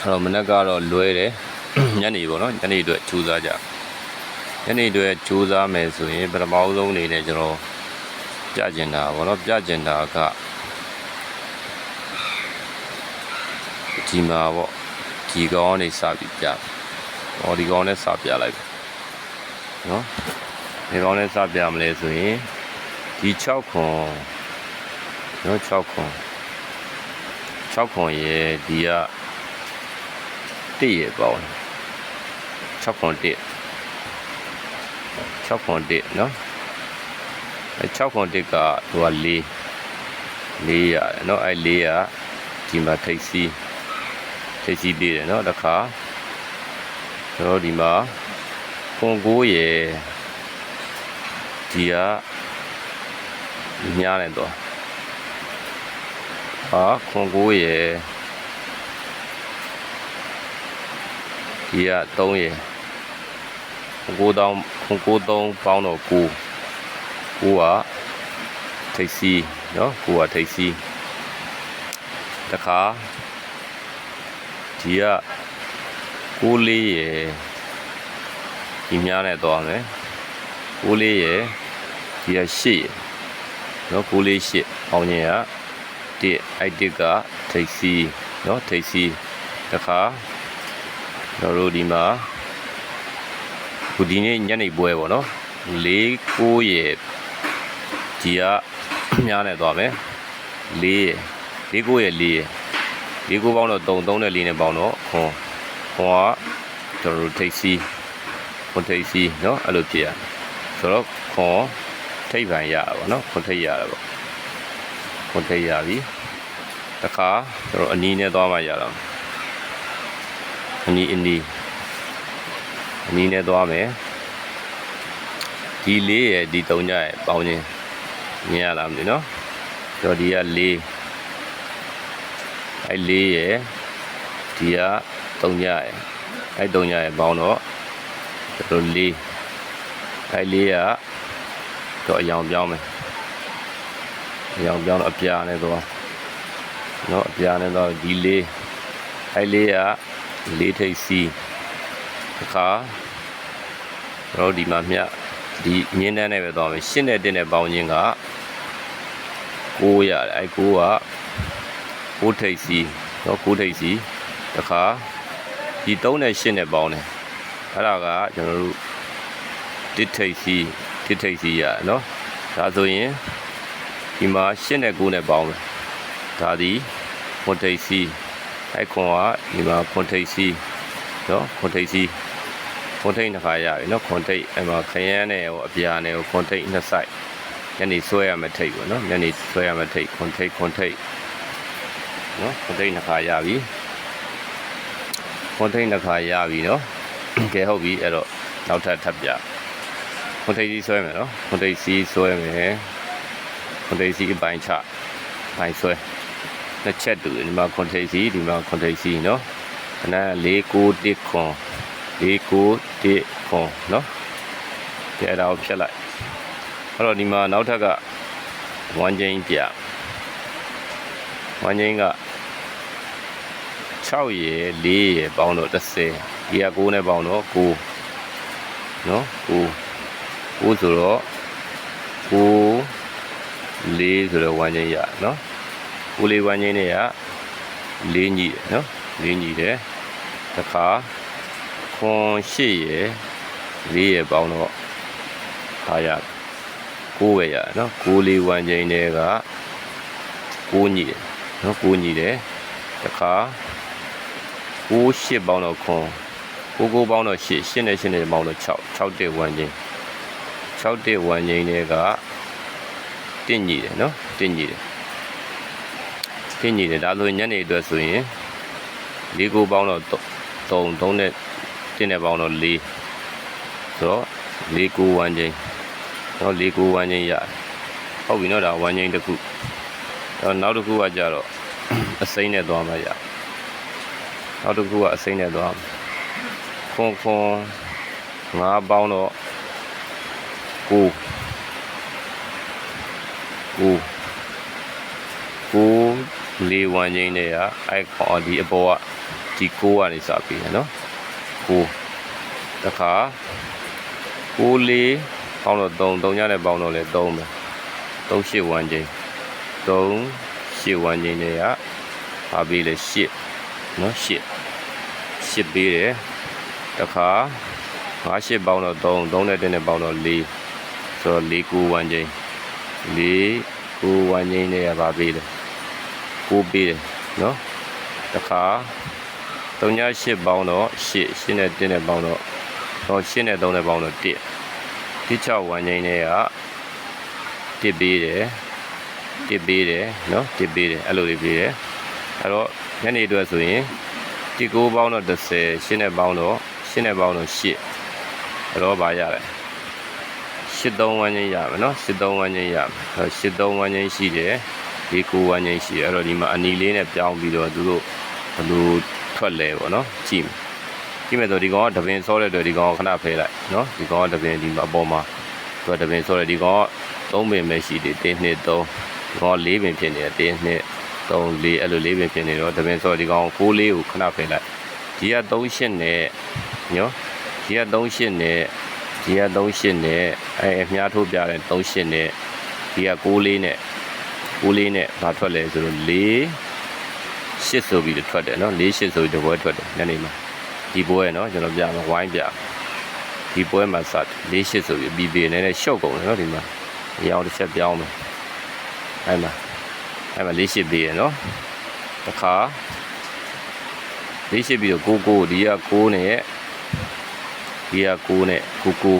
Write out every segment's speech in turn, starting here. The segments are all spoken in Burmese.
အဲ့တော့မနက်ကတော့လွဲတယ်ညနေပေါ့နော်ညနေအတွက်ကြိုးစားကြညနေအတွက်ကြိုးစားမယ်ဆိုရင်ပထမဆုံးအနေနဲ့ကျွန်တော်ပြကျင်တာပေါ့နော်ပြကျင်တာကဒီမှာပေါ့ဒီကောင်းနေစပြီးပြဟောဒီကောင်းနဲ့စပြလိုက်ပဲနော်ဒီကောင်းနဲ့စပြမလဲဆိုရင်ဒီ6ခွန်နော်6ခွန်6ခွန်ရဲ့ဒီက တည့်ရပေါ့6ခွန်တည့်6ခွန်တည့်နော်အဲ6ခွန်တည့်ကသူက4 4ရတယ်နော်အဲ4ကဒီမှာထိတ်စီးထိတ်စီးပေးတယ်နော်တစ်ခါကျွန်တော်ဒီမှာခွန်9ရယ်ဒီကညားတယ်တော့ဟာခွန်9ရ ဒီက3ရယ်ခွန်9တောင်းခွန်9တောင်းပေါင်းတော့9 9ကထိတ်စီးနော်9ကထိတ်စီးတခါဒီက6လေးရယ်ဒီများနဲ့သွားမယ်6လေးရယ်ဒီက8ရယ်နော်6လေး8အောင်ရင်က1အဲ့1ကထိတ်စီးနော်ထိတ်စီးတခါ ကျွန်တော်တို့ဒီမှာခုဒီနေ့ညနေပွဲပေါ့နော်၄9ရေဒီကများနဲ့သွားမယ်၄ရေ၄9ရေ၄ရေ၄9ပေါင်းတော့3 3နဲ့4နဲ့ပေါင်းတော့ဟွန်းဟွန်းကကျွန်တော်တို့ထိတ်စီခွန်ထိတ်စီနော်အဲ့လိုဖြစ်ရဆိုတော့ခွန်ထိတ်ပန်ရတာပေါ့နော်ခွန်ထိတ်ရတာပေါ့ခွန်ထိတ်ရပြီတခါကျွန်တော်အနီးနဲ့သွားမှရတော့ အနီးအနီးအနီးနဲ့သွားမယ်ဒီလေးရယ်ဒီ၃ညရယ်ပေါင်းချင်းမြင်ရလားမသိနော်ကျွန်တော်ဒီက၄အဲ၄ရယ်ဒီက၃ညရယ်အဲ၃ညရယ်ပေါင်းတော့ကျွန်တော်၄အဲ၄ကတော့အယောင်ပြောင်းမယ်အယောင်ပြောင်းတော့အပြာနဲ့တော့နော်အပြာနဲ့တော့ဒီ၄အဲ၄က ၄ထိပ်စီတစ်ခါတော့ဒီမှာမြတ်ဒီမြင်းတန်းနဲ့ပဲသွားမယ်ရှင်းတဲ့တင်းနဲ့ပေါင်းခြင်းက9ရတယ်အဲ9က9ထိပ်စီတော့9ထိပ်စီတစ်ခါဒီ3နဲ့8နဲ့ပေါင်းတယ်အဲ့ဒါကကျွန်တော်တို့တစ်ထိပ်စီတစ်ထိပ်စီရနော်ဒါဆိုရင်ဒီမှာ8နဲ့9နဲ့ပေါင်းမယ်ဒါဒီခွန်ထိပ်စီ အဲခွန်ကဒီမှာခွန်ထိပ်စီနော်ခွန်ထိပ်စီခွန်ထိပ်နှစ်ခါရပြီနော်ခွန်ထိပ်အဲ့မှာခရမ်းနဲ့ဟိုအပြာနဲ့ဟိုခွန်ထိပ်နှစ်ဆိုင်ညနေဆွဲရမယ့်ထိပ်ပေါ့နော်ညနေဆွဲရမယ့်ထိပ်ခွန်ထိပ်ခွန်ထိပ်နော်ခွန်ထိပ်နှစ်ခါရပြီခွန်ထိပ်နှစ်ခါရပြီနော်ကဲဟုတ်ပြီအဲ့တော့နောက်ထပ်ထပ်ပြခွန်ထိပ်စီဆွဲမယ်နော်ခွန်ထိပ်စီဆွဲမယ်ခွန်ထိပ်စီအပိုင်းချပိုင်းဆွဲ နှစ်ချက်တူတယ်ဒီမှာခွန်ထိပ်စီဒီမှာခွန်ထိပ်စီနော်ခဏ၄၉တစ်ခွန်၄၉တစ်ခွန်နော်ဒီအဲ့ဒါကိုဖြတ်လိုက်အဲ့တော့ဒီမှာနောက်ထပ်ကဝမ်းချင်းပြဝမ်းချင်းက6ရယ်4ရယ်ပေါင်းတော့30ဒီက9နဲ့ပေါင်းတော့9နော်9 9ဆိုတော့9 4ဆိုတော့ဝမ်းချင်းရနော် 9လေးဝမ်းချင်းနဲ့က4ညီတယ်နော်4ညီတယ်တခါခွန်8ရယ်4ရယ်ပေါင်းတော့အားရ9ပဲရနော်9လေးဝမ်းချင်းတွေက9ညီတယ်နော်9ညီတယ်တခါ9 8ပေါင်းတော့ခွန်9 9ပေါင်းတော့8 8နဲ့8နဲ့ပေါင်းတော့6 6တဲ့ဝမ်းချင်း6တဲ့ဝမ်းချင်းတွေကတင့်ညီတယ်နော်တင့်ညီတယ် တင့်ညီတယ်ဒါဆိုရင်ညနေအတွက်ဆိုရင်၄ကိုပေါင်းတော့3 3နဲ့တင်းနဲ့ပေါင်းတော့4ဆိုတော့၄ကိုဝမ်းချင်းနော်၄ကိုဝမ်းချင်းရဟုတ်ပြီနော်ဒါဝမ်းချင်းတစ်ခုတော့နောက်တစ်ခုကကြတော့အစိမ့်နဲ့သွားမှရနောက်တစ်ခုကအစိမ့်နဲ့သွားခွန်ခွန်၅ပေါင်းတော့9 9 9 လေးဝမ်းချင်းတွေကအဲ့ခေါ်ဒီအပေါ်ကဒီ6ကနေစပြီးတယ်နော်6တခါ6လေးပေါင်းတော့3 3ညနဲ့ပေါင်းတော့လဲ3ပဲ3 8ဝမ်းချင်း3 8ဝမ်းချင်းတွေကပါပြီးလဲ8နော်8 8ပေးတယ်တခါ5 8ပေါင်းတော့3 3နဲ့1နဲ့ပေါင်းတော့4ဆိုတော့4 9ဝမ်းချင်း4 9ဝမ်းချင်းတွေကပါပြီးတယ် 9ပေးတယ်နော်တခါ3ည8ပေါင်းတော့8 8နဲ့1နဲ့ပေါင်းတော့တော့8နဲ့3နဲ့ပေါင်းတော့1ဒီ6ဝမ်းချင်းတွေက1ပေးတယ်1ပေးတယ်နော်1ပေးတယ်အဲ့လိုလေးပေးတယ်အဲ့တော့ညနေအတွက်ဆိုရင်ဒီ9ပေါင်းတော့30ရှင်းနဲ့ပေါင်းတော့ရှင်းနဲ့ပေါင်းတော့8အဲ့တော့ဗာရတယ်83ဝန်းချင်းရမယ်နော်83ဝန်းချင်းရမယ်အဲ့83ဝန်းချင်းရှိတယ် ဒီ9ဝန်းချင်းရှိတယ်အဲ့တော့ဒီမှာအနီလေးနဲ့ပြောင်းပြီးတော့သူတို့ဘယ်လိုထွက်လဲပေါ့နော်ကြည့်မယ်ကြည့်မယ်ဆိုဒီကောင်ကတပင်စောတဲ့အတွက်ဒီကောင်ကခဏဖယ်လိုက်နော်ဒီကောင်ကတပင်ဒီမှာအပေါ်မှာသူကတပင်စောတယ်ဒီကောင်က3ပင်ပဲရှိတယ်1 2 3ဒီကောင်က4ပင်ဖြစ်နေတယ်1 2 3 4အဲ့လို4ပင်ဖြစ်နေတော့တပင်စောဒီကောင်6လေးကိုခဏဖယ်လိုက်ဒီက38နဲ့နော်ဒီက38နဲ့ဒီက38နဲ့အဲအများထိုးပြတယ်38နဲ့ဒီက6လေးနဲ့ 6လေးနဲ့ဘာထွက်လဲဆိုတော့4 8ဆိုပြီးတော့ထွက်တယ်နော်4 8ဆိုပြီးတပွဲထွက်တယ်ညနေမှာဒီပွဲနော်ကျွန်တော်ပြမှာဝိုင်းပြဒီပွဲမှာစ4 8ဆိုပြီးပြီးပြီးနည်းနည်းရှုပ်ကုန်တယ်နော်ဒီမှာအရောင်တစ်ချက်ပြောင်းမယ်အဲ့မှာအဲ့မှာလေးရှိပေးရနော်တစ်ခါလေးရှိပြီးတော့ကိုကိုဒီက6နဲ့ဒီက6နဲ့ကိုကို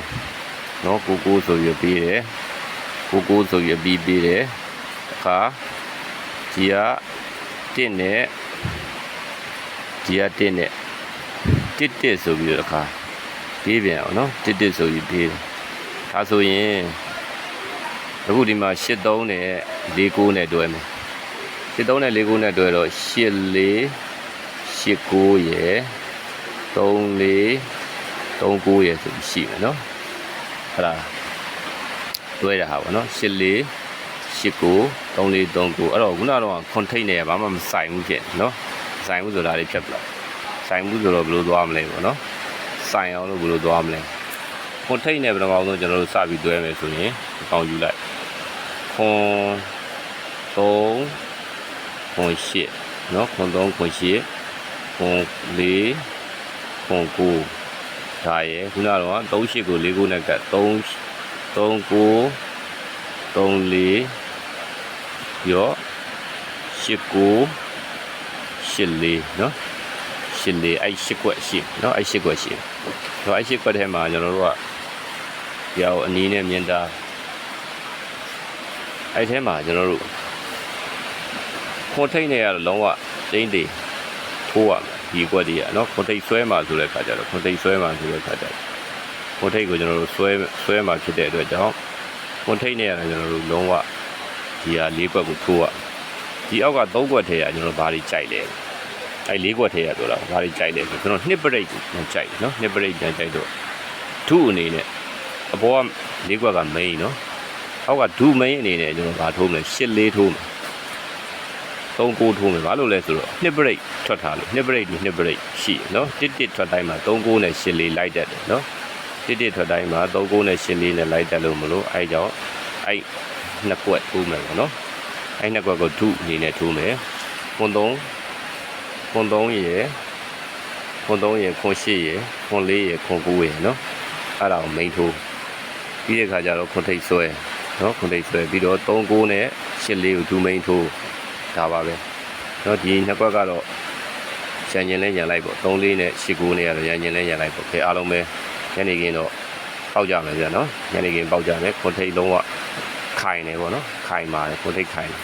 နော်ကိုကိုဆိုပြီးပေးတယ်ကိုကိုဆိုပြီးပြီးပေးတယ် တစ်ခါဒီက1နဲ့ဒီက1နဲ့တစ်တစ်ဆိုပြီးတော့တစ်ခါပေးပြန်အောင်နော်တစ်တစ်ဆိုပြီးပေးတယ်ဒါဆိုရင်အခုဒီမှာ83နဲ့49နဲ့တွဲမယ်73နဲ့49နဲ့တွဲတော့84 89ရယ်34 39ရယ်ဆိုပြီးရှိမယ်နော်အဲ့ဒါတွဲရတာပါနော်84 89 343အဲ့တော့ခုနကတော့ contain နဲ့ဘာမှမဆိုင်ဘူးဖြစ်နော်ဆိုင်ဘူးဆိုတာလေးဖြတ်ပလိုက်ဆိုင်ဘူးဆိုတော့ဘယ်လိုသွားမလဲပေါ့နော်ဆိုင်အောင်လို့ဘယ်လိုသွားမလဲ contain နဲ့ဘယ်တော့မှအောင်ကျွန်တော်တို့စပြီးတွဲမယ်ဆိုရင်အကောင်ယူလိုက်ခွန်3ခွန်8နော်ခွန်3ခွန်8ခွန်4ခွန်9ဒါရယ်ခုနကတော့38ကို49နဲ့ကတ်3 39 34 3 4ရော8 9 8 4เนาะ8 4အဲ့8ကွက်ရှိเนาะအဲ့8ကွက်ရှိတော့အဲ့8ကွက်ထဲမှာကျွန်တော်တို့ကဒီအောင်အနည်းနဲ့မြင်တာအဲ့ထဲမှာကျွန်တော်တို့ ခွန်ထိတ်နဲ့ကတော့လုံးဝတိမ့်တေထိုးရမယ်ဒီကွက်တွေကနော်ခွန်ထိတ်ဆွဲမှာဆိုတဲ့ခါကျတော့ခွန်ထိတ်ဆွဲမှာဆိုတဲ့ခါကျတော့ခွန်ထိတ်ကိုကျွန်တော်တို့ဆွဲဆွဲမှာဖြစ်တဲ့အတွက်ကြောင့်ခွန်ထိတ်နဲ့ကတော့ကျွန်တော်တို့လုံးဝ ဒီဟာ၄ကွက်ကိုထိုးရဒီအောက်က၃ကွက်ထဲကကျွန်တော်ဘာတွေကြိုက်လဲအဲ၄ကွက်ထဲကပြောတာဘာတွေကြိုက်လဲဆိုကျွန်တော်နှစ်ပရိတ်ကိုကြိုက်နော်နှစ်ပရိတ်ပြန်ကြိုက်တော့ဒုအနေနဲ့အပေါ်က၄ကွက်က main နော်အောက်ကဒု main အနေနဲ့ကျွန်တော်ဘာထိုးမလဲ၈လေးထိုးမယ်သုံးကိုထိုးမယ်ဘာလို့လဲဆိုတော့နှစ်ပရိတ်ထွက်ထားလို့နှစ်ပရိတ်ဒီနှစ်ပရိတ်ရှိရနော်တစ်တစ်ထွက်တိုင်းမှာ3ကိုနဲ့8လေးလိုက်တတ်တယ်နော်တစ်တစ်ထွက်တိုင်းမှာ3ကိုနဲ့8လေးနဲ့လိုက်တတ်လို့မလို့အဲကြောင့်အဲ နှစ်ကွက်ထိုးမယ်ပေါ့နော်အဲ့နှစ်ကွက်ကိုဒုအနေနဲ့ထိုးမယ်ခွန်3ခွန်3ရယ်ခွန်3ရယ်ခွန်8ရယ်ခွန်4ရယ်ခွန်9ရယ်နော်အဲ့ဒါကို main ထိုးပြီးတဲ့ခါကျတော့ခွန်ထိတ်ဆွဲနော်ခွန်ထိတ်ဆွဲပြီးတော့3 9နဲ့8 4ကိုဒု main ထိုးဒါပါပဲနော်ဒီနှစ်ကွက်ကတော့ရန်ရင်လဲရန်လိုက်ပေါ့3 4နဲ့8 9နဲ့ကတော့ရန်ရင်လဲရန်လိုက်ပေါ့ခဲအားလုံးပဲညနေခင်းတော့ပေါက်ကြမယ်ဗျာနော်ညနေခင်းပေါက်ကြမယ်ခွန်ထိတ်လုံးဝ ခိုင်တယ်ပေါ့နော်ခိုင်ပါတယ်ကိုတိတ်ခိုင်တယ်